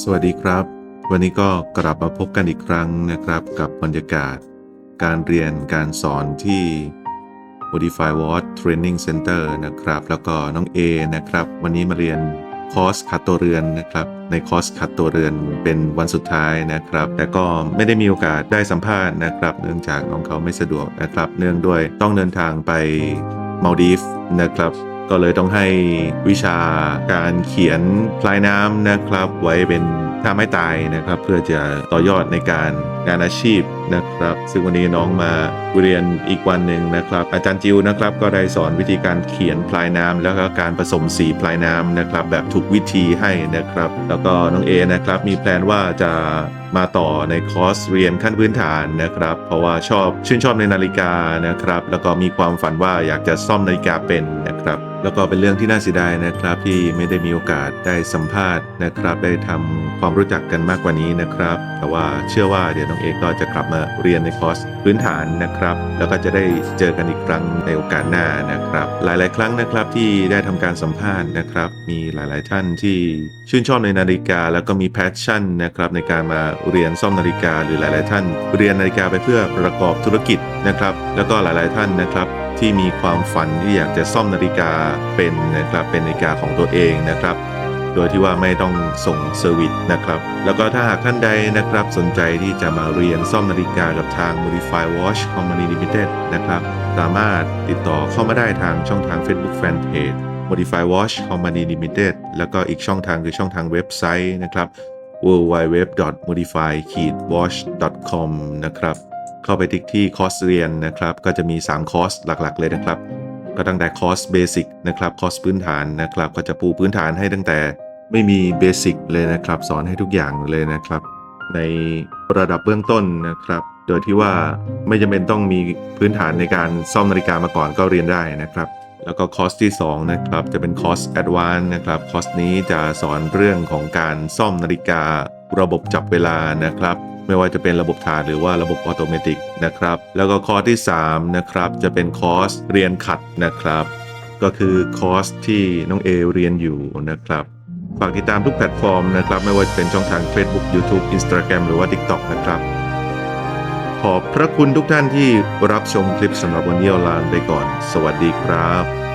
สวัสดีครับ วันนี้ก็กลับมาพบกันอีกครั้งนะครับกับบรรยากาศ การเรียนการสอนที่ Modify Watch Training Center นะครับ แล้วก็น้อง A นะครับ วันนี้มาเรียนคอร์สขัดตัวเรือนนะครับ ในคอร์สขัดตัวเรือนเป็นวันสุดท้ายนะครับ แต่ก็ไม่ได้มีโอกาสได้สัมภาษณ์นะครับ เนื่องจากน้องเขาไม่สะดวกนะครับ เนื่องด้วยต้องเดินทางไปมาลดีฟนะครับ ก็เลยต้องให้วิชาการเขียนพลายน้ำนะครับ ไว้เป็นท่าไม้ตายนะครับ เพื่อจะต่อยอดในการงานอาชีพนะครับ ซึ่งวันนี้น้องมาเรียนอีกวันหนึ่งนะครับ อาจารย์จิวนะครับ ก็ได้สอนวิธีการเขียนพลายน้ำแล้วก็การผสมสีพลายน้ำนะครับ แบบถูกวิธีให้นะครับ แล้วก็น้องเอนะครับ มีแพลนว่าจะมาต่อในคอร์สเรียนขั้นพื้นฐานนะครับ เพราะว่าชอบชื่นชอบในนาฬิกานะครับ แล้วก็มีความฝันว่าอยากจะซ่อมนาฬิกาเป็นนะครับ แล้วก็เป็นเรื่องที่น่าเสียดายนะครับ ที่ไม่ได้มีโอกาสได้สัมภาษณ์นะครับ ได้ทำความรู้จักกันมากกว่านี้นะครับ แต่ว่าเชื่อว่าเดี๋ยวน้องเอกก็จะกลับมาเรียนในคอร์สพื้นฐานนะครับ แล้วก็จะได้เจอกันอีกครั้งในโอกาสหน้านะครับ หลาย ๆ ครั้งนะครับที่ได้ทำการสัมภาษณ์นะครับ มีหลาย ๆ ท่านที่ชื่นชอบในนาฬิกา แล้วก็มีแพชชั่นนะครับในการมาเรียนซ่อมนาฬิกา หรือหลาย ๆ ท่าน เรียนนาฬิกาไปเพื่อประกอบธุรกิจนะครับ แล้วก็หลาย ๆ ท่านนะครับที่มีความฝันที่อยากจะซ่อมนาฬิกาเป็นนะครับเป็นนาฬิกาของตัวเองนะครับ โดยที่ว่าไม่ต้องส่งเซอร์วิสนะครับ แล้วก็ถ้าหากท่านใดนะครับสนใจที่จะมาเรียนซ่อมนาฬิกากับทาง Modify Watch Company Limited นะครับ สามารถติดต่อเข้ามาได้ทางช่องทาง Facebook Fanpage Modify Watch Company Limited แล้วก็อีกช่องทางคือช่องทางเว็บไซต์นะครับ www.modify-watch.com นะครับ เข้าไปติ๊กที่คอร์สเรียนนะครับ ก็จะมี 3 คอร์สหลัก ๆ เลยนะครับ ก็ตั้งแต่คอร์สเบสิกนะครับคอร์สพื้นฐานนะครับ ก็จะปูพื้นฐานให้ตั้งแต่ไม่มีเบสิกเลยนะครับ สอนให้ทุกอย่างเลยนะครับ ในระดับเบื้องต้นนะครับ โดยที่ว่าไม่จำเป็นต้องมีพื้นฐานในการซ่อมนาฬิกามาก่อนก็เรียนได้นะครับ แล้วก็คอร์สที่2นะครับจะเป็นคอร์สแอดวานนะครับคอร์สนี้จะสอนเรื่องของการซ่อมนาฬิกา ระบบจับเวลานะครับ ไม่ว่าจะเป็นระบบถาดหรือว่าระบบออโตเมตินะครับ แล้วก็คอร์สที่3นะครับจะเป็นคอร์สเรียนขัดนะครับ ก็คือคอร์สที่น้องเอเรียนอยู่นะครับฝากติดตามทุกแพลตฟอร์มนะครับ ไม่ว่าจะเป็นช่องทาง Facebook YouTube Instagram หรือว่า TikTok นะครับ ขอบพระคุณทุกท่านที่รับชมคลิปสำหรับวันนี้ลาไปก่อน สวัสดีครับ